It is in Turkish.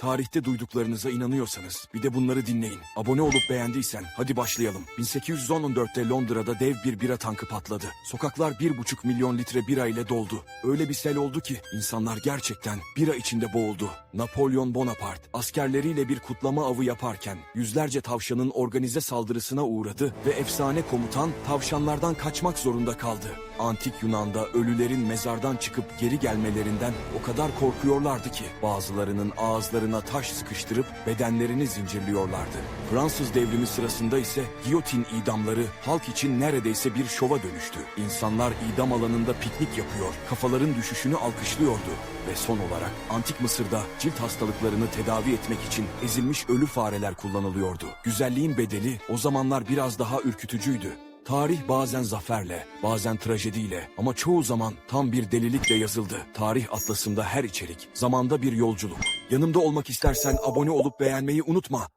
Tarihte duyduklarınıza inanıyorsanız bir de bunları dinleyin. Abone olup beğendiysen hadi başlayalım. 1814'te Londra'da dev bir bira tankı patladı. Sokaklar 1,5 milyon litre bira ile doldu. Öyle bir sel oldu ki insanlar gerçekten bira içinde boğuldu. Napolyon Bonaparte askerleriyle bir kutlama avı yaparken yüzlerce tavşanın organize saldırısına uğradı ve efsane komutan tavşanlardan kaçmak zorunda kaldı. Antik Yunan'da ölülerin mezardan çıkıp geri gelmelerinden o kadar korkuyorlardı ki bazılarının ağızlarına taş sıkıştırıp bedenlerini zincirliyorlardı. Fransız devrimi sırasında ise giyotin idamları halk için neredeyse bir şova dönüştü. İnsanlar idam alanında piknik yapıyor, kafaların düşüşünü alkışlıyordu ve son olarak Antik Mısır'da cilt hastalıklarını tedavi etmek için ezilmiş ölü fareler kullanılıyordu. Güzelliğin bedeli o zamanlar biraz daha ürkütücüydü. Tarih bazen zaferle, bazen trajediyle ama çoğu zaman tam bir delilikle yazıldı. Tarih atlasında her içerik, zamanda bir yolculuk. Yanımda olmak istersen abone olup beğenmeyi unutma.